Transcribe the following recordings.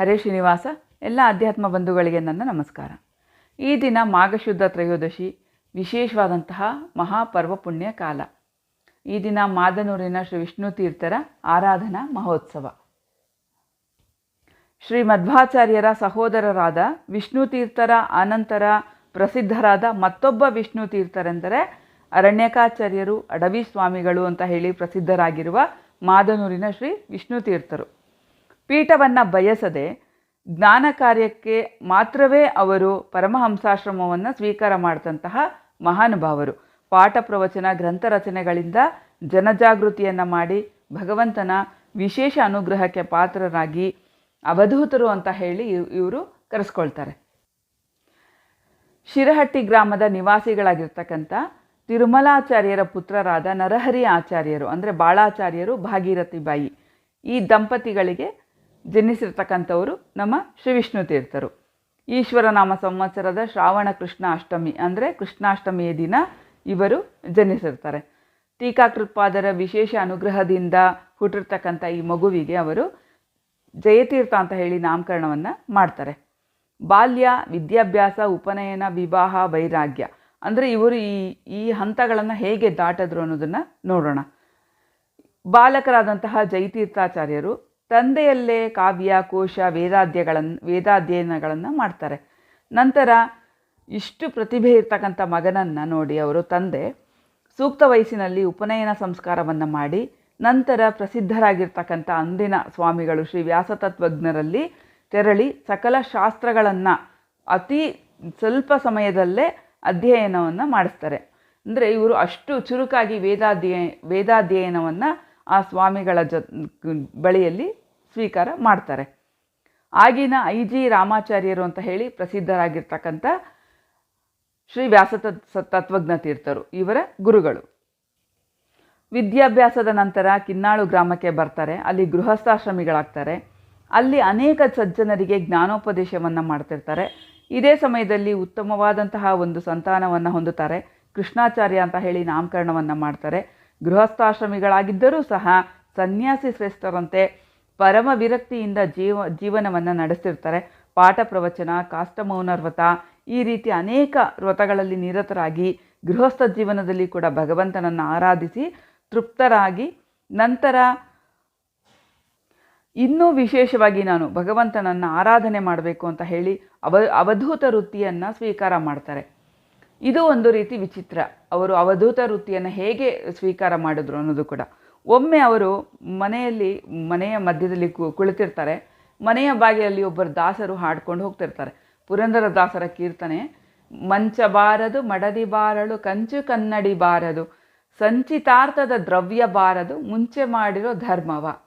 ಹರೇ ಶ್ರೀನಿವಾಸ, ಎಲ್ಲ ಅಧ್ಯಾತ್ಮ ಬಂಧುಗಳಿಗೆ ನನ್ನ ನಮಸ್ಕಾರ. ಈ ದಿನ ಮಾಘಶುದ್ಧ ತ್ರಯೋದಶಿ, ವಿಶೇಷವಾದಂತಹ ಮಹಾಪರ್ವ ಪುಣ್ಯ ಕಾಲ. ಈ ದಿನ ಮಾದನೂರಿನ ಶ್ರೀ ವಿಷ್ಣು ತೀರ್ಥರ ಆರಾಧನಾ ಮಹೋತ್ಸವ. ಶ್ರೀ ಮಧ್ವಾಚಾರ್ಯರ ಸಹೋದರರಾದ ವಿಷ್ಣು ತೀರ್ಥರ ಅನಂತರ ಪ್ರಸಿದ್ಧರಾದ ಮತ್ತೊಬ್ಬ ವಿಷ್ಣು ತೀರ್ಥರೆಂದರೆ ಅರಣ್ಯಕಾಚಾರ್ಯರು, ಅಡವಿ ಸ್ವಾಮಿಗಳು ಅಂತ ಹೇಳಿ ಪ್ರಸಿದ್ಧರಾಗಿರುವ ಮಾದನೂರಿನ ಶ್ರೀ ವಿಷ್ಣು ತೀರ್ಥರು. ಪೀಠವನ್ನು ಬಯಸದೆ ಜ್ಞಾನ ಕಾರ್ಯಕ್ಕೆ ಮಾತ್ರವೇ ಅವರು ಪರಮಹಂಸಾಶ್ರಮವನ್ನು ಸ್ವೀಕಾರ ಮಾಡಿದಂತಹ ಮಹಾನುಭಾವರು. ಪಾಠ ಪ್ರವಚನ, ಗ್ರಂಥ ರಚನೆಗಳಿಂದ ಜನಜಾಗೃತಿಯನ್ನು ಮಾಡಿ ಭಗವಂತನ ವಿಶೇಷ ಅನುಗ್ರಹಕ್ಕೆ ಪಾತ್ರರಾಗಿ ಅವಧೂತರು ಅಂತ ಹೇಳಿ ಇವರು ಕರೆಸ್ಕೊಳ್ತಾರೆ. ಶಿರಹಟ್ಟಿ ಗ್ರಾಮದ ನಿವಾಸಿಗಳಾಗಿರ್ತಕ್ಕಂಥ ತಿರುಮಲಾಚಾರ್ಯರ ಪುತ್ರರಾದ ನರಹರಿ ಆಚಾರ್ಯರು, ಅಂದರೆ ಬಾಳಾಚಾರ್ಯರು ಭಾಗೀರಥಿ ಬಾಯಿ, ಈ ದಂಪತಿಗಳಿಗೆ ಜನಿಸಿರ್ತಕ್ಕಂಥವರು ನಮ್ಮ ಶ್ರೀ ವಿಷ್ಣು ತೀರ್ಥರು. ಈಶ್ವರನಾಮ ಸಂವತ್ಸರದ ಶ್ರಾವಣ ಕೃಷ್ಣ ಅಷ್ಟಮಿ ಅಂದರೆ ಕೃಷ್ಣಾಷ್ಟಮಿಯ ದಿನ ಇವರು ಜನಿಸಿರ್ತಾರೆ. ಟೀಕಾಕೃತ್ಪಾದರ ವಿಶೇಷ ಅನುಗ್ರಹದಿಂದ ಹುಟ್ಟಿರ್ತಕ್ಕಂಥ ಈ ಮಗುವಿಗೆ ಅವರು ಜಯತೀರ್ಥ ಅಂತ ಹೇಳಿ ನಾಮಕರಣವನ್ನು ಮಾಡ್ತಾರೆ. ಬಾಲ್ಯ, ವಿದ್ಯಾಭ್ಯಾಸ, ಉಪನಯನ, ವಿವಾಹ, ವೈರಾಗ್ಯ ಅಂದರೆ ಇವರು ಈ ಈ ಹಂತಗಳನ್ನು ಹೇಗೆ ದಾಟಿದ್ರು ಅನ್ನೋದನ್ನು ನೋಡೋಣ. ಬಾಲಕರಾದಂತಹ ಜಯತೀರ್ಥಾಚಾರ್ಯರು ತಂದೆಯಲ್ಲೇ ಕಾವ್ಯ, ಕೋಶ ವೇದಾಧ್ಯಗಳನ್ನು ವೇದಾಧ್ಯಯನಗಳನ್ನು ಮಾಡ್ತಾರೆ. ನಂತರ ಇಷ್ಟು ಪ್ರತಿಭೆ ಇರ್ತಕ್ಕಂಥ ಮಗನನ್ನು ನೋಡಿ ಅವರು ತಂದೆ ಸೂಕ್ತ ವಯಸ್ಸಿನಲ್ಲಿ ಉಪನಯನ ಸಂಸ್ಕಾರವನ್ನು ಮಾಡಿ ನಂತರ ಪ್ರಸಿದ್ಧರಾಗಿರ್ತಕ್ಕಂಥ ಅಂದಿನ ಸ್ವಾಮಿಗಳು ಶ್ರೀ ವ್ಯಾಸತತ್ವಜ್ಞರಲ್ಲಿ ತೆರಳಿ ಸಕಲ ಶಾಸ್ತ್ರಗಳನ್ನು ಅತಿ ಸ್ವಲ್ಪ ಸಮಯದಲ್ಲೇ ಅಧ್ಯಯನವನ್ನು ಮಾಡಿಸ್ತಾರೆ. ಅಂದರೆ ಇವರು ಅಷ್ಟು ಚುರುಕಾಗಿ ವೇದಾಧ್ಯಯ, ವೇದಾಧ್ಯಯನವನ್ನು ಆ ಸ್ವಾಮಿಗಳ ಜೊ ಬಳಿಯಲ್ಲಿ ಸ್ವೀಕಾರ ಮಾಡ್ತಾರೆ. ಆಗಿನ ಐ ಜಿ ರಾಮಾಚಾರ್ಯರು ಅಂತ ಹೇಳಿ ಪ್ರಸಿದ್ಧರಾಗಿರ್ತಕ್ಕಂಥ ಶ್ರೀ ವ್ಯಾಸ ತತ್ವಜ್ಞ ತೀರ್ಥರು, ಇವರ ಗುರುಗಳು. ವಿದ್ಯಾಭ್ಯಾಸದ ನಂತರ ಕಿನ್ನಾಳು ಗ್ರಾಮಕ್ಕೆ ಬರ್ತಾರೆ. ಅಲ್ಲಿ ಗೃಹಸ್ಥಾಶ್ರಮಿಗಳಾಗ್ತಾರೆ. ಅಲ್ಲಿ ಅನೇಕ ಸಜ್ಜನರಿಗೆ ಜ್ಞಾನೋಪದೇಶವನ್ನು ಮಾಡ್ತಿರ್ತಾರೆ. ಇದೇ ಸಮಯದಲ್ಲಿ ಉತ್ತಮವಾದಂತಹ ಒಂದು ಸಂತಾನವನ್ನು ಹೊಂದುತ್ತಾರೆ. ಕೃಷ್ಣಾಚಾರ್ಯ ಅಂತ ಹೇಳಿ ನಾಮಕರಣವನ್ನು ಮಾಡ್ತಾರೆ. ಗೃಹಸ್ಥಾಶ್ರಮಿಗಳಾಗಿದ್ದರೂ ಸಹ ಸನ್ಯಾಸಿ ಶ್ರೇಷ್ಠರಂತೆ ಪರಮ ವಿರಕ್ತಿಯಿಂದ ಜೀವ, ಜೀವನವನ್ನು ನಡೆಸಿರ್ತಾರೆ. ಪಾಠ ಪ್ರವಚನ, ಕಾಷ್ಟಮೌನ ವ್ರತ, ಈ ರೀತಿ ಅನೇಕ ವ್ರತಗಳಲ್ಲಿ ನಿರತರಾಗಿ ಗೃಹಸ್ಥ ಜೀವನದಲ್ಲಿ ಕೂಡ ಭಗವಂತನನ್ನು ಆರಾಧಿಸಿ ತೃಪ್ತರಾಗಿ ನಂತರ ಇನ್ನೂ ವಿಶೇಷವಾಗಿ ನಾನು ಭಗವಂತನನ್ನು ಆರಾಧನೆ ಮಾಡಬೇಕು ಅಂತ ಹೇಳಿ ಅವ, ಅವಧೂತ ವೃತ್ತಿಯನ್ನು ಸ್ವೀಕಾರ ಮಾಡ್ತಾರೆ. ಇದು ಒಂದು ರೀತಿ ವಿಚಿತ್ರ. ಅವರು ಅವಧೂತ ವೃತ್ತಿಯನ್ನು ಹೇಗೆ ಸ್ವೀಕಾರ ಮಾಡಿದ್ರು ಅನ್ನೋದು ಕೂಡ. ಒಮ್ಮೆ ಅವರು ಮನೆಯಲ್ಲಿ, ಮನೆಯ ಮಧ್ಯದಲ್ಲಿ ಕುಳಿತಿರ್ತಾರೆ. ಮನೆಯ ಬಾಗಿಲಲ್ಲಿ ಒಬ್ಬರು ದಾಸರು ಹಾಡ್ಕೊಂಡು ಹೋಗ್ತಿರ್ತಾರೆ. ಪುರಂದರ ದಾಸರ ಕೀರ್ತನೆ, ಮಂಚ ಬಾರದು, ಮಡದಿ ಬಾರಳು, ಕಂಚು ಕನ್ನಡಿ ಬಾರದು, ಸಂಚಿತಾರ್ಥದ ದ್ರವ್ಯ ಬಾರದು, ಮುಂಚೆ ಮಾಡಿರೋ ಧರ್ಮವ.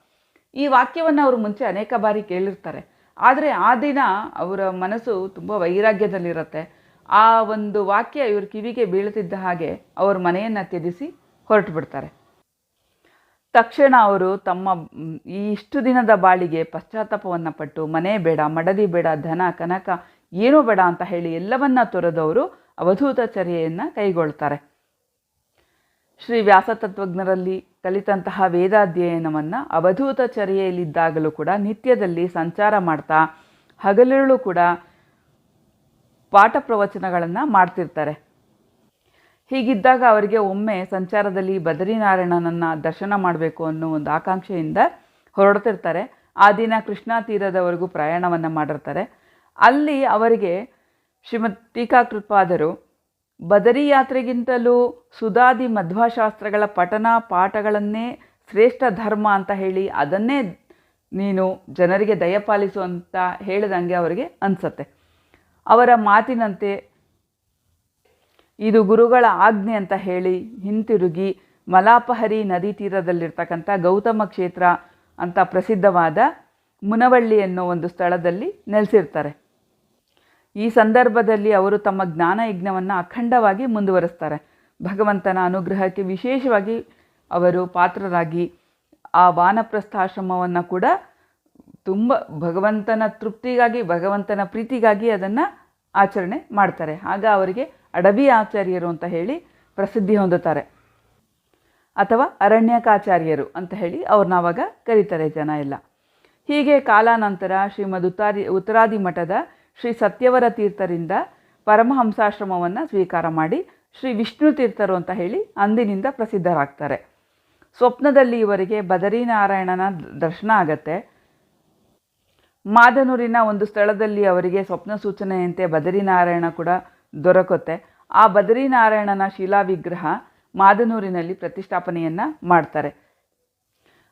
ಈ ವಾಕ್ಯವನ್ನು ಅವರು ಮುಂಚೆ ಅನೇಕ ಬಾರಿ ಕೇಳಿರ್ತಾರೆ. ಆದರೆ ಆ ದಿನ ಅವರ ಮನಸ್ಸು ತುಂಬ ವೈರಾಗ್ಯದಲ್ಲಿರುತ್ತೆ. ಆ ಒಂದು ವಾಕ್ಯ ಇವ್ರ ಕಿವಿಗೆ ಬೀಳುತ್ತಿದ್ದ ಹಾಗೆ ಅವ್ರ ಮನೆಯನ್ನು ತ್ಯಜಿಸಿ ಹೊರಟು ಬಿಡ್ತಾರೆ ತಕ್ಷಣ ಅವರು ತಮ್ಮ ಈ ಇಷ್ಟು ದಿನದ ಬಾಳಿಗೆ ಪಶ್ಚಾತ್ತಾಪವನ್ನು ಪಟ್ಟು, ಮನೆ ಬೇಡ, ಮಡದಿ ಬೇಡ, ಧನ, ಕನಕ, ಏನೂ ಬೇಡ ಅಂತ ಹೇಳಿ ಎಲ್ಲವನ್ನ ತೊರೆದವರು ಅವಧೂತಚರ್ಯೆಯನ್ನು ಕೈಗೊಳ್ತಾರೆ. ಶ್ರೀ ವ್ಯಾಸ ತತ್ವಜ್ಞರಲ್ಲಿ ಕಲಿತಂತಹ ವೇದಾಧ್ಯಯನವನ್ನು ಅವಧೂತಚರ್ಯೆಯಲ್ಲಿದ್ದಾಗಲೂ ಕೂಡ ನಿತ್ಯದಲ್ಲಿ ಸಂಚಾರ ಮಾಡ್ತಾ ಹಗಲಿರುಳು ಕೂಡ ಪಾಠ ಪ್ರವಚನಗಳನ್ನು ಮಾಡ್ತಿರ್ತಾರೆ. ಹೀಗಿದ್ದಾಗ ಅವರಿಗೆ ಒಮ್ಮೆ ಸಂಚಾರದಲ್ಲಿ ಬದರಿನಾರಾಯಣನನ್ನು ದರ್ಶನ ಮಾಡಬೇಕು ಅನ್ನೋ ಒಂದು ಆಕಾಂಕ್ಷೆಯಿಂದ ಹೊರಡ್ತಿರ್ತಾರೆ. ಆ ದಿನ ಕೃಷ್ಣಾ ತೀರದವರೆಗೂ ಪ್ರಯಾಣವನ್ನು ಮಾಡಿರ್ತಾರೆ. ಅಲ್ಲಿ ಅವರಿಗೆ ಶ್ರೀಮದ್ ಟೀಕಾಕೃತ್ಪಾದರು, ಬದರಿ ಯಾತ್ರೆಗಿಂತಲೂ ಸುಧಾದಿ ಮಧ್ವಾಶಾಸ್ತ್ರಗಳ ಪಠನ ಪಾಠಗಳನ್ನೇ ಶ್ರೇಷ್ಠ ಧರ್ಮ ಅಂತ ಹೇಳಿ ಅದನ್ನೇ ನೀನು ಜನರಿಗೆ ದಯಪಾಲಿಸು ಅಂತ ಹೇಳಿದಂಗೆ ಅವರಿಗೆ ಅನಿಸತ್ತೆ. ಅವರ ಮಾತಿನಂತೆ, ಇದು ಗುರುಗಳ ಆಜ್ಞೆ ಅಂತ ಹೇಳಿ ಹಿಂತಿರುಗಿ ಮಲಾಪಹರಿ ನದಿ ತೀರದಲ್ಲಿರ್ತಕ್ಕಂಥ ಗೌತಮ ಕ್ಷೇತ್ರ ಅಂತ ಪ್ರಸಿದ್ಧವಾದ ಮುನವಳ್ಳಿ ಅನ್ನೋ ಒಂದು ಸ್ಥಳದಲ್ಲಿ ನೆಲೆಸಿರ್ತಾರೆ. ಈ ಸಂದರ್ಭದಲ್ಲಿ ಅವರು ತಮ್ಮ ಜ್ಞಾನ ಯಜ್ಞವನ್ನು ಅಖಂಡವಾಗಿ ಮುಂದುವರಿಸ್ತಾರೆ. ಭಗವಂತನ ಅನುಗ್ರಹಕ್ಕೆ ವಿಶೇಷವಾಗಿ ಅವರು ಪಾತ್ರರಾಗಿ ಆ ವಾನಪ್ರಸ್ಥಾಶ್ರಮವನ್ನು ಕೂಡ ತುಂಬ ಭಗವಂತನ ತೃಪ್ತಿಗಾಗಿ, ಭಗವಂತನ ಪ್ರೀತಿಗಾಗಿ ಅದನ್ನು ಆಚರಣೆ ಮಾಡ್ತಾರೆ. ಆಗ ಅವರಿಗೆ ಅಡವಿ ಆಚಾರ್ಯರು ಅಂತ ಹೇಳಿ ಪ್ರಸಿದ್ಧಿ ಹೊಂದುತ್ತಾರೆ. ಅಥವಾ ಅರಣ್ಯಕಾಚಾರ್ಯರು ಅಂತ ಹೇಳಿ ಅವ್ರನ್ನ ಆವಾಗ ಕರೀತಾರೆ ಜನ ಎಲ್ಲ. ಹೀಗೆ ಕಾಲಾನಂತರ ಶ್ರೀಮದ್ ಉತ್ತಾರಿ, ಉತ್ತರಾದಿ ಮಠದ ಶ್ರೀ ಸತ್ಯವರ ತೀರ್ಥರಿಂದ ಪರಮಹಂಸಾಶ್ರಮವನ್ನು ಸ್ವೀಕಾರ ಮಾಡಿ ಶ್ರೀ ವಿಷ್ಣು ತೀರ್ಥರು ಅಂತ ಹೇಳಿ ಅಂದಿನಿಂದ ಪ್ರಸಿದ್ಧರಾಗ್ತಾರೆ. ಸ್ವಪ್ನದಲ್ಲಿ ಇವರಿಗೆ ಬದರಿನಾರಾಯಣನ ದರ್ಶನ ಆಗತ್ತೆ. ಮಾದನೂರಿನ ಒಂದು ಸ್ಥಳದಲ್ಲಿ ಅವರಿಗೆ ಸ್ವಪ್ನ ಸೂಚನೆಯಂತೆ ಬದರಿನಾರಾಯಣ ಕೂಡ ದೊರಕುತ್ತೆ. ಆ ಬದರಿನಾರಾಯಣನ ಶಿಲಾ ವಿಗ್ರಹ ಮಾದನೂರಿನಲ್ಲಿ ಪ್ರತಿಷ್ಠಾಪನೆಯನ್ನು ಮಾಡ್ತಾರೆ.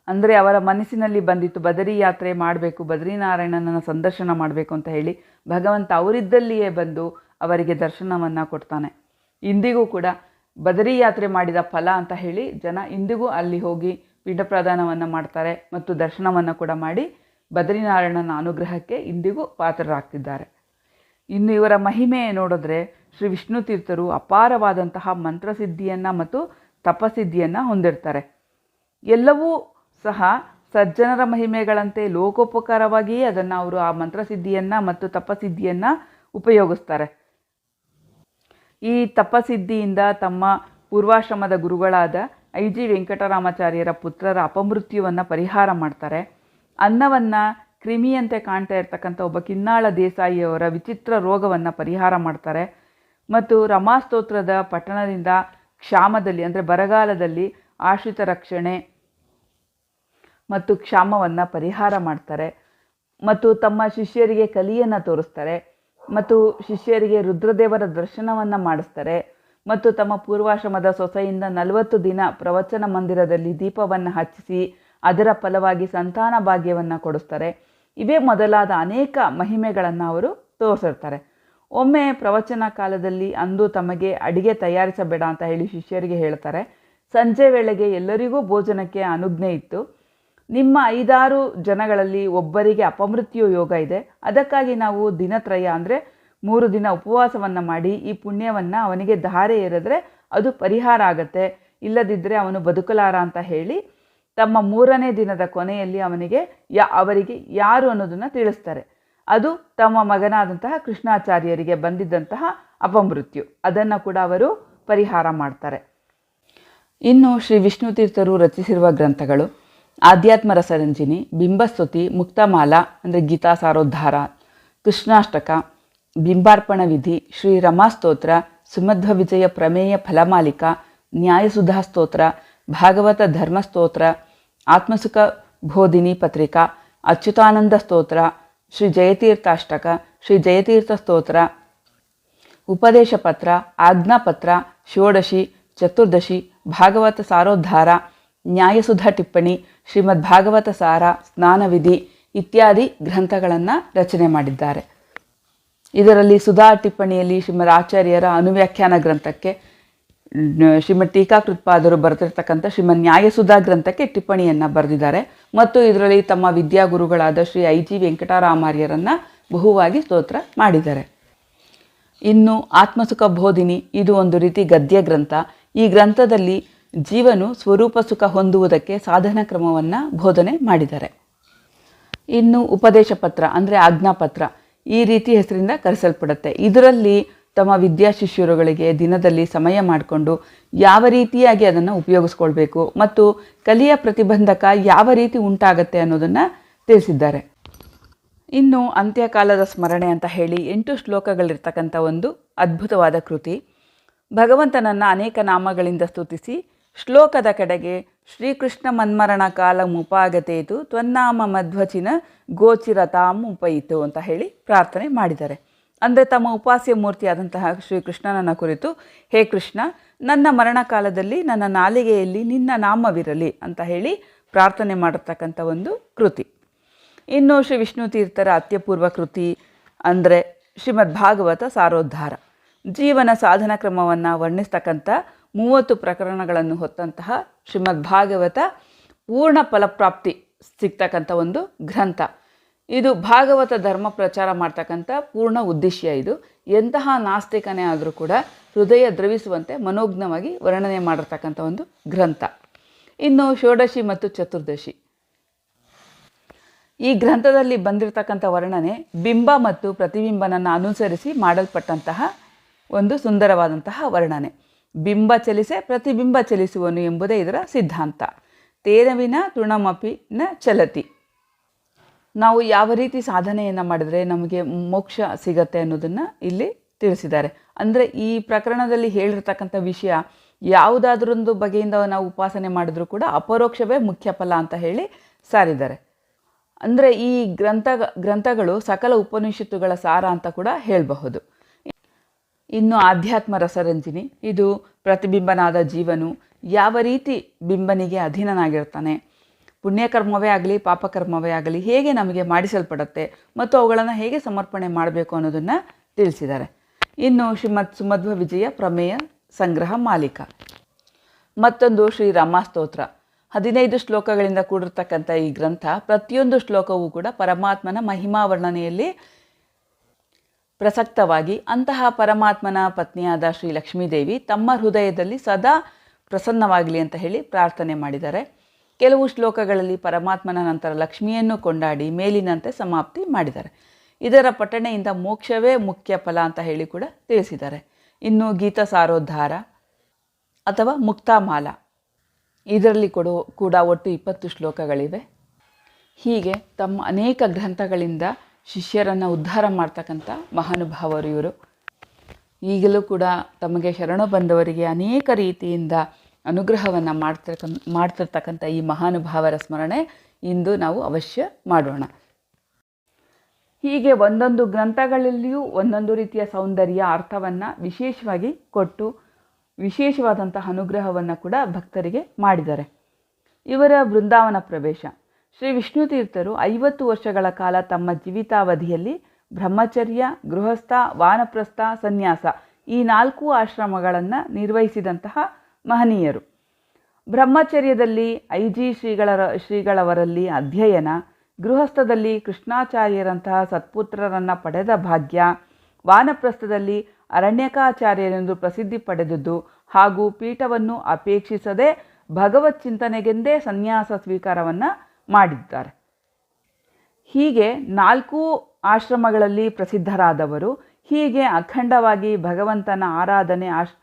ಅಂದರೆ ಅವರ ಮನಸ್ಸಿನಲ್ಲಿ ಬಂದಿತ್ತು, ಬದರಿ ಯಾತ್ರೆ ಮಾಡಬೇಕು ಬದರಿನಾರಾಯಣನ ಸಂದರ್ಶನ ಮಾಡಬೇಕು ಅಂತ ಹೇಳಿ ಭಗವಂತ ಅವರಿದ್ದಲ್ಲಿಯೇ ಬಂದು ಅವರಿಗೆ ದರ್ಶನವನ್ನು ಕೊಡ್ತಾನೆ. ಇಂದಿಗೂ ಕೂಡ ಬದರಿ ಯಾತ್ರೆ ಮಾಡಿದ ಫಲ ಅಂತ ಹೇಳಿ ಜನ ಇಂದಿಗೂ ಅಲ್ಲಿ ಹೋಗಿ ಪಿಂಡ ಪ್ರದಾನವನ್ನು ಮಾಡ್ತಾರೆ ಮತ್ತು ದರ್ಶನವನ್ನು ಕೂಡ ಮಾಡಿ ಬದರಿನಾರಾಯಣನ ಅನುಗ್ರಹಕ್ಕೆ ಇಂದಿಗೂ ಪಾತ್ರರಾಗ್ತಿದ್ದಾರೆ. ಇನ್ನು ಇವರ ಮಹಿಮೆ ನೋಡಿದ್ರೆ ಶ್ರೀ ವಿಷ್ಣು ತೀರ್ಥರು ಅಪಾರವಾದಂತಹ ಮಂತ್ರಸಿದ್ಧಿಯನ್ನು ಮತ್ತು ತಪಸಿದ್ಧಿಯನ್ನು ಹೊಂದಿರ್ತಾರೆ. ಎಲ್ಲವೂ ಸಹ ಸಜ್ಜನರ ಮಹಿಮೆಗಳಂತೆ ಲೋಕೋಪಕಾರವಾಗಿಯೇ ಅದನ್ನು ಅವರು ಆ ಮಂತ್ರಸಿದ್ಧಿಯನ್ನು ಮತ್ತು ತಪಸಿದ್ಧಿಯನ್ನು ಉಪಯೋಗಿಸ್ತಾರೆ. ಈ ತಪಸಿದ್ಧಿಯಿಂದ ತಮ್ಮ ಪೂರ್ವಾಶ್ರಮದ ಗುರುಗಳಾದ ಐ ಜಿ ವೆಂಕಟರಾಮಾಚಾರ್ಯರ ಪುತ್ರರ ಅಪಮೃತ್ಯುವನ್ನು ಪರಿಹಾರ ಮಾಡ್ತಾರೆ. ಅನ್ನವನ್ನು ಕ್ರಿಮಿಯಂತೆ ಕಾಣ್ತಾ ಇರ್ತಕ್ಕಂಥ ಒಬ್ಬ ಕಿನ್ನಾಳ ದೇಸಾಯಿಯವರ ವಿಚಿತ್ರ ರೋಗವನ್ನು ಪರಿಹಾರ ಮಾಡ್ತಾರೆ. ಮತ್ತು ರಮಾಸ್ತೋತ್ರದ ಪಟ್ಟಣದಿಂದ ಕ್ಷಾಮದಲ್ಲಿ, ಅಂದರೆ ಬರಗಾಲದಲ್ಲಿ ಆಶ್ರಿತ ರಕ್ಷಣೆ ಮತ್ತು ಕ್ಷಾಮವನ್ನು ಪರಿಹಾರ ಮಾಡ್ತಾರೆ. ಮತ್ತು ತಮ್ಮ ಶಿಷ್ಯರಿಗೆ ಕಲಿಯನ್ನು ತೋರಿಸ್ತಾರೆ. ಮತ್ತು ಶಿಷ್ಯರಿಗೆ ರುದ್ರದೇವರ ದರ್ಶನವನ್ನು ಮಾಡಿಸ್ತಾರೆ. ಮತ್ತು ತಮ್ಮ ಪೂರ್ವಾಶ್ರಮದ ಸೊಸೆಯಿಂದ ನಲವತ್ತು ದಿನ ಪ್ರವಚನ ಮಂದಿರದಲ್ಲಿ ದೀಪವನ್ನು ಹಚ್ಚಿಸಿ ಅದರ ಫಲವಾಗಿ ಸಂತಾನ ಭಾಗ್ಯವನ್ನು ಕೊಡಿಸ್ತಾರೆ. ಇವೇ ಮೊದಲಾದ ಅನೇಕ ಮಹಿಮೆಗಳನ್ನು ಅವರು ತೋರಿಸಿರ್ತಾರೆ. ಒಮ್ಮೆ ಪ್ರವಚನ ಕಾಲದಲ್ಲಿ ಅಂದು ತಮಗೆ ಅಡಿಗೆ ತಯಾರಿಸಬೇಡ ಅಂತ ಹೇಳಿ ಶಿಷ್ಯರಿಗೆ ಹೇಳ್ತಾರೆ. ಸಂಜೆ ವೇಳೆಗೆ ಎಲ್ಲರಿಗೂ ಭೋಜನಕ್ಕೆ ಅನುಜ್ಞೆ ಇತ್ತು. ನಿಮ್ಮ ಐದಾರು ಜನಗಳಲ್ಲಿ ಒಬ್ಬರಿಗೆ ಅಪಮೃತ್ಯು ಯೋಗ ಇದೆ. ಅದಕ್ಕಾಗಿ ನಾವು ದಿನತ್ರಯ ಅಂದರೆ ಮೂರು ದಿನ ಉಪವಾಸವನ್ನು ಮಾಡಿ ಈ ಪುಣ್ಯವನ್ನು ಅವನಿಗೆ ಧಾರೆ ಎರೆದ್ರೆ ಅದು ಪರಿಹಾರ ಆಗತ್ತೆ. ಇಲ್ಲದಿದ್ದರೆ ಅವನು ಬದುಕಲಾರ ಅಂತ ಹೇಳಿ ತಮ್ಮ ಮೂರನೇ ದಿನದ ಕೊನೆಯಲ್ಲಿ ಅವನಿಗೆ ಯಾ, ಅವರಿಗೆ ಯಾರು ಅನ್ನೋದನ್ನು ತಿಳಿಸ್ತಾರೆ. ಅದು ತಮ್ಮ ಮಗನಾದಂತಹ ಕೃಷ್ಣಾಚಾರ್ಯರಿಗೆ ಬಂದಿದ್ದಂತಹ ಅಪಮೃತ್ಯು. ಅದನ್ನು ಕೂಡ ಅವರು ಪರಿಹಾರ ಮಾಡ್ತಾರೆ. ಇನ್ನು ಶ್ರೀ ವಿಷ್ಣು ತೀರ್ಥರು ರಚಿಸಿರುವ ಗ್ರಂಥಗಳು ಆಧ್ಯಾತ್ಮ ರಸರಂಜಿನಿ, ಬಿಂಬಸ್ತುತಿ, ಮುಕ್ತಮಾಲ, ಅಂದರೆ ಗೀತಾ ಸಾರೋದ್ಧಾರ, ಕೃಷ್ಣಾಷ್ಟಕ, ಬಿಂಬಾರ್ಪಣ ವಿಧಿ, ಶ್ರೀ ರಮಾಸ್ತೋತ್ರ ಸುಮಧ್ವ ವಿಜಯ ಪ್ರಮೇಯ ಫಲಮಾಲಿಕ, ನ್ಯಾಯಸುಧಾ ಸ್ತೋತ್ರ ಭಾಗವತ ಧರ್ಮಸ್ತೋತ್ರ, ಆತ್ಮಸುಖ ಬೋಧಿನಿ ಪತ್ರಿಕಾ, ಅಚ್ಯುತಾನಂದ ಸ್ತೋತ್ರ, ಶ್ರೀ ಜಯತೀರ್ಥಾಷ್ಟಕ, ಶ್ರೀ ಜಯತೀರ್ಥ ಸ್ತೋತ್ರ, ಉಪದೇಶ ಪತ್ರ ಆಜ್ಞಾಪತ್ರ ಷೋಡಶಿ, ಚತುರ್ದಶಿ, ಭಾಗವತ ಸಾರೋದ್ಧಾರ, ನ್ಯಾಯಸುಧ ಟಿಪ್ಪಣಿ, ಶ್ರೀಮದ್ ಭಾಗವತ ಸಾರ ಸ್ನಾನವಿಧಿ ಇತ್ಯಾದಿ ಗ್ರಂಥಗಳನ್ನು ರಚನೆ ಮಾಡಿದ್ದಾರೆ. ಇದರಲ್ಲಿ ಸುಧಾ ಟಿಪ್ಪಣಿಯಲ್ಲಿ ಶ್ರೀಮದ್ ಆಚಾರ್ಯರ ಅನುವ್ಯಾಖ್ಯಾನ ಗ್ರಂಥಕ್ಕೆ ಶ್ರೀಮದ್ ಟೀಕಾಕೃತ್ಪಾದರು ಬರೆದಿರ್ತಕ್ಕಂಥ ಶ್ರೀಮದ್ ನ್ಯಾಯಸುಧಾ ಗ್ರಂಥಕ್ಕೆ ಟಿಪ್ಪಣಿಯನ್ನು ಬರೆದಿದ್ದಾರೆ. ಮತ್ತು ಇದರಲ್ಲಿ ತಮ್ಮ ವಿದ್ಯಾಗುರುಗಳಾದ ಶ್ರೀ ಐ ಜಿ ವೆಂಕಟರಾಮಾರ್ಯರನ್ನು ಬಹುವಾಗಿ ಸ್ತೋತ್ರ ಮಾಡಿದ್ದಾರೆ. ಇನ್ನು ಆತ್ಮಸುಖ ಬೋಧಿನಿ, ಇದು ಒಂದು ರೀತಿ ಗದ್ಯ ಗ್ರಂಥ. ಈ ಗ್ರಂಥದಲ್ಲಿ ಜೀವನು ಸ್ವರೂಪ ಸುಖ ಹೊಂದುವುದಕ್ಕೆ ಸಾಧನ ಕ್ರಮವನ್ನು ಬೋಧನೆ ಮಾಡಿದ್ದಾರೆ. ಇನ್ನು ಉಪದೇಶ ಪತ್ರ, ಅಂದರೆ ಆಜ್ಞಾಪತ್ರ, ಈ ರೀತಿ ಹೆಸರಿಂದ ಕರೆಸಲ್ಪಡುತ್ತೆ. ಇದರಲ್ಲಿ ತಮ್ಮ ವಿದ್ಯಾ ಶಿಷ್ಯರುಗಳಿಗೆ ದಿನದಲ್ಲಿ ಸಮಯ ಮಾಡಿಕೊಂಡು ಯಾವ ರೀತಿಯಾಗಿ ಅದನ್ನು ಉಪಯೋಗಿಸ್ಕೊಳ್ಬೇಕು ಮತ್ತು ಕಲಿಯ ಪ್ರತಿಬಂಧಕ ಯಾವ ರೀತಿ ಉಂಟಾಗತ್ತೆ ಅನ್ನೋದನ್ನು ತಿಳಿಸಿದ್ದಾರೆ. ಇನ್ನು ಅಂತ್ಯಕಾಲದ ಸ್ಮರಣೆ ಅಂತ ಹೇಳಿ ಎಂಟು ಶ್ಲೋಕಗಳಿರ್ತಕ್ಕಂಥ ಒಂದು ಅದ್ಭುತವಾದ ಕೃತಿ. ಭಗವಂತನನ್ನು ಅನೇಕ ನಾಮಗಳಿಂದ ಸ್ತುತಿಸಿ ಶ್ಲೋಕದ ಕಡೆಗೆ ಶ್ರೀಕೃಷ್ಣ ಮನ್ಮರಣ ಕಾಲ ಮುಪಾಗತೇತು ತ್ವನ್ನಾಮ ಮಧ್ವಚಿನ ಗೋಚಿರತಾಂ ಉಪಯಿತು ಅಂತ ಹೇಳಿ ಪ್ರಾರ್ಥನೆ ಮಾಡಿದ್ದಾರೆ. ಅಂದರೆ ತಮ್ಮ ಉಪಾಸ್ಯ ಮೂರ್ತಿಯಾದಂತಹ ಶ್ರೀಕೃಷ್ಣನನ್ನ ಕುರಿತು, ಹೇ ಕೃಷ್ಣ, ನನ್ನ ಮರಣ ಕಾಲದಲ್ಲಿ ನನ್ನ ನಾಲಿಗೆಯಲ್ಲಿ ನಿನ್ನ ನಾಮವಿರಲಿ ಅಂತ ಹೇಳಿ ಪ್ರಾರ್ಥನೆ ಮಾಡತಕ್ಕಂಥ ಒಂದು ಕೃತಿ. ಇನ್ನು ಶ್ರೀ ವಿಷ್ಣು ತೀರ್ಥರ ಅತ್ಯಪೂರ್ವ ಕೃತಿ ಅಂದರೆ ಶ್ರೀಮದ್ ಭಾಗವತ ಸಾರೋದ್ಧಾರ. ಜೀವನ ಸಾಧನ ಕ್ರಮವನ್ನು ವರ್ಣಿಸ್ತಕ್ಕಂಥ ಮೂವತ್ತು ಪ್ರಕರಣಗಳನ್ನು ಹೊತ್ತಂತಹ ಶ್ರೀಮದ್ ಭಾಗವತ ಪೂರ್ಣ ಫಲಪ್ರಾಪ್ತಿ ಸಿಗ್ತಕ್ಕಂಥ ಒಂದು ಗ್ರಂಥ. ಇದು ಭಾಗವತ ಧರ್ಮ ಪ್ರಚಾರ ಮಾಡ್ತಕ್ಕಂಥ ಪೂರ್ಣ ಉದ್ದೇಶ ಇದು. ಎಂತಹ ನಾಸ್ತಿಕನೇ ಆದರೂ ಕೂಡ ಹೃದಯ ದ್ರವಿಸುವಂತೆ ಮನೋಜ್ಞವಾಗಿ ವರ್ಣನೆ ಮಾಡಿರ್ತಕ್ಕಂಥ ಒಂದು ಗ್ರಂಥ. ಇನ್ನು ಷೋಡಶಿ ಮತ್ತು ಚತುರ್ದಶಿ. ಈ ಗ್ರಂಥದಲ್ಲಿ ಬಂದಿರತಕ್ಕಂಥ ವರ್ಣನೆ ಬಿಂಬ ಮತ್ತು ಪ್ರತಿಬಿಂಬನನ್ನು ಅನುಸರಿಸಿ ಮಾಡಲ್ಪಟ್ಟಂತಹ ಒಂದು ಸುಂದರವಾದಂತಹ ವರ್ಣನೆ. ಬಿಂಬ ಚಲಿಸೆ, ಪ್ರತಿಬಿಂಬ ಚಲಿಸುವನು ಎಂಬುದೇ ಇದರ ಸಿದ್ಧಾಂತ. ತೇನವಿನ ತೃಣಮಪಿನ ಚಲತಿ. ನಾವು ಯಾವ ರೀತಿ ಸಾಧನೆಯನ್ನು ಮಾಡಿದರೆ ನಮಗೆ ಮೋಕ್ಷ ಸಿಗತ್ತೆ ಅನ್ನೋದನ್ನು ಇಲ್ಲಿ ತಿಳಿಸಿದ್ದಾರೆ. ಅಂದರೆ ಈ ಪ್ರಕರಣದಲ್ಲಿ ಹೇಳಿರ್ತಕ್ಕಂಥ ವಿಷಯ ಯಾವುದಾದ್ರೊಂದು ಬಗೆಯಿಂದ ನಾವು ಉಪಾಸನೆ ಮಾಡಿದ್ರೂ ಕೂಡ ಅಪರೋಕ್ಷವೇ ಮುಖ್ಯ ಫಲ ಅಂತ ಹೇಳಿ ಸಾರಿದ್ದಾರೆ. ಅಂದರೆ ಈ ಗ್ರಂಥ, ಗ್ರಂಥಗಳು ಸಕಲ ಉಪನಿಷತ್ತುಗಳ ಸಾರ ಅಂತ ಕೂಡ ಹೇಳಬಹುದು. ಇನ್ನು ಆಧ್ಯಾತ್ಮ ರಸರಂಜಿನಿ, ಇದು ಪ್ರತಿಬಿಂಬನಾದ ಜೀವನು ಯಾವ ರೀತಿ ಬಿಂಬನಿಗೆ ಅಧೀನನಾಗಿರ್ತಾನೆ ಪುಣ್ಯಕರ್ಮವೇ ಆಗಲಿ, ಪಾಪಕರ್ಮವೇ ಆಗಲಿ ಹೇಗೆ ನಮಗೆ ಮಾಡಿಸಲ್ಪಡುತ್ತೆ ಮತ್ತು ಅವುಗಳನ್ನು ಹೇಗೆ ಸಮರ್ಪಣೆ ಮಾಡಬೇಕು ಅನ್ನೋದನ್ನು ತಿಳಿಸಿದ್ದಾರೆ. ಇನ್ನು ಶ್ರೀಮತ್ ಸುಮಧ್ವ ವಿಜಯ ಪ್ರಮೇಯ ಸಂಗ್ರಹ ಮಾಲಿಕ. ಮತ್ತೊಂದು ಶ್ರೀರಾಮ ಸ್ತೋತ್ರ. ಹದಿನೈದು ಶ್ಲೋಕಗಳಿಂದ ಕೂಡಿರ್ತಕ್ಕಂಥ ಈ ಗ್ರಂಥ ಪ್ರತಿಯೊಂದು ಶ್ಲೋಕವೂ ಕೂಡ ಪರಮಾತ್ಮನ ಮಹಿಮಾ ವರ್ಣನೆಯಲ್ಲಿ ಪ್ರಸಕ್ತವಾಗಿ ಅಂತಹ ಪರಮಾತ್ಮನ ಪತ್ನಿಯಾದ ಶ್ರೀ ಲಕ್ಷ್ಮೀದೇವಿ ತಮ್ಮ ಹೃದಯದಲ್ಲಿ ಸದಾ ಪ್ರಸನ್ನವಾಗಲಿ ಅಂತ ಹೇಳಿ ಪ್ರಾರ್ಥನೆ ಮಾಡಿದ್ದಾರೆ. ಕೆಲವು ಶ್ಲೋಕಗಳಲ್ಲಿ ಪರಮಾತ್ಮನ ನಂತರ ಲಕ್ಷ್ಮಿಯನ್ನು ಕೊಂಡಾಡಿ ಮೇಲಿನಂತೆ ಸಮಾಪ್ತಿ ಮಾಡಿದ್ದಾರೆ. ಇದರ ಪಠಣೆಯಿಂದ ಮೋಕ್ಷವೇ ಮುಖ್ಯ ಫಲ ಅಂತ ಹೇಳಿ ಕೂಡ ತಿಳಿಸಿದ್ದಾರೆ. ಇನ್ನು ಗೀತ ಸಾರೋದ್ಧಾರ ಅಥವಾ ಮುಕ್ತಾಮಾಲ. ಇದರಲ್ಲಿ ಕೊಡೋ ಕೂಡ ಒಟ್ಟು ಇಪ್ಪತ್ತು ಶ್ಲೋಕಗಳಿವೆ. ಹೀಗೆ ತಮ್ಮ ಅನೇಕ ಗ್ರಂಥಗಳಿಂದ ಶಿಷ್ಯರನ್ನು ಉದ್ಧಾರ ಮಾಡ್ತಕ್ಕಂಥ ಮಹಾನುಭಾವರು ಇವರು. ಈಗಲೂ ಕೂಡ ತಮಗೆ ಶರಣು ಬಂದವರಿಗೆ ಅನೇಕ ರೀತಿಯಿಂದ ಅನುಗ್ರಹವನ್ನು ಮಾಡ್ತಿರ್ತ ಮಾಡ್ತಿರ್ತಕ್ಕಂಥ ಈ ಮಹಾನುಭಾವರ ಸ್ಮರಣೆ ಇಂದು ನಾವು ಅವಶ್ಯ ಮಾಡೋಣ. ಹೀಗೆ ಒಂದೊಂದು ಗ್ರಂಥಗಳಲ್ಲಿಯೂ ಒಂದೊಂದು ರೀತಿಯ ಸೌಂದರ್ಯ, ಅರ್ಥವನ್ನು ವಿಶೇಷವಾಗಿ ಕೊಟ್ಟು ವಿಶೇಷವಾದಂತಹ ಅನುಗ್ರಹವನ್ನು ಕೂಡ ಭಕ್ತರಿಗೆ ಮಾಡಿದ್ದಾರೆ ಇವರ ಬೃಂದಾವನ ಪ್ರವೇಶ. ಶ್ರೀ ವಿಷ್ಣು ತೀರ್ಥರು ಐವತ್ತು ವರ್ಷಗಳ ಕಾಲ ತಮ್ಮ ಜೀವಿತಾವಧಿಯಲ್ಲಿ ಬ್ರಹ್ಮಚರ್ಯ, ಗೃಹಸ್ಥ, ವಾನಪ್ರಸ್ಥ, ಸನ್ಯಾಸ ಈ ನಾಲ್ಕು ಆಶ್ರಮಗಳನ್ನು ನಿರ್ವಹಿಸಿದಂತಹ ಮಹನೀಯರು. ಬ್ರಹ್ಮಚರ್ಯದಲ್ಲಿ ಐಜಿ ಶ್ರೀಗಳ, ಶ್ರೀಗಳವರಲ್ಲಿ ಅಧ್ಯಯನ, ಗೃಹಸ್ಥದಲ್ಲಿ ಕೃಷ್ಣಾಚಾರ್ಯರಂತಹ ಸತ್ಪುತ್ರರನ್ನು ಪಡೆದ ಭಾಗ್ಯ, ವಾನಪ್ರಸ್ಥದಲ್ಲಿ ಅರಣ್ಯಕಾಚಾರ್ಯರೆಂದು ಪ್ರಸಿದ್ಧಿ ಪಡೆದದ್ದು ಹಾಗೂ ಪೀಠವನ್ನು ಅಪೇಕ್ಷಿಸದೆ ಭಗವತ್ ಚಿಂತನೆಗೆಂದೇ ಸನ್ಯಾಸ ಸ್ವೀಕಾರವನ್ನು ಮಾಡಿದ್ದಾರೆ. ಹೀಗೆ ನಾಲ್ಕು ಆಶ್ರಮಗಳಲ್ಲಿ ಪ್ರಸಿದ್ಧರಾದವರು ಹೀಗೆ ಅಖಂಡವಾಗಿ ಭಗವಂತನ ಆರಾಧನೆ ಆಶ್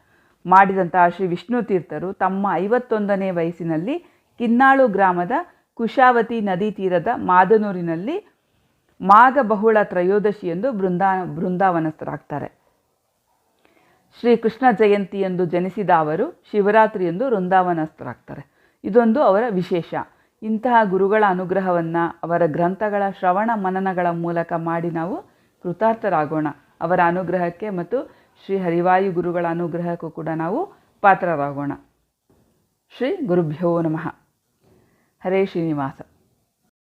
ಮಾಡಿದಂತಹ ಶ್ರೀ ವಿಷ್ಣು ತೀರ್ಥರು ತಮ್ಮ ಐವತ್ತೊಂದನೇ ವಯಸ್ಸಿನಲ್ಲಿ ಕಿನ್ನಾಳು ಗ್ರಾಮದ ಕುಶಾವತಿ ನದಿ ತೀರದ ಮಾದನೂರಿನಲ್ಲಿ ಮಾಗ ಬಹುಳ ತ್ರಯೋದಶಿಯಂದು ಬೃಂದಾ, ಬೃಂದಾವನಸ್ಥರಾಗ್ತಾರೆ. ಶ್ರೀ ಕೃಷ್ಣ ಜಯಂತಿಯಂದು ಜನಿಸಿದ ಅವರು ಶಿವರಾತ್ರಿಯಂದು ವೃಂದಾವನಸ್ಥರಾಗ್ತಾರೆ. ಇದೊಂದು ಅವರ ವಿಶೇಷ. ಇಂತಹ ಗುರುಗಳ ಅನುಗ್ರಹವನ್ನು ಅವರ ಗ್ರಂಥಗಳ ಶ್ರವಣ ಮನನಗಳ ಮೂಲಕ ಮಾಡಿ ನಾವು ಕೃತಾರ್ಥರಾಗೋಣ. ಅವರ ಅನುಗ್ರಹಕ್ಕೆ ಮತ್ತು ಶ್ರೀ ಹರಿವಾಯು ಗುರುಗಳ ಅನುಗ್ರಹಕ್ಕೂ ಕೂಡ ನಾವು ಪಾತ್ರರಾಗೋಣ. ಶ್ರೀ ಗುರುಭ್ಯೋ ನಮಃ. ಹರೇ ಶ್ರೀನಿವಾಸ.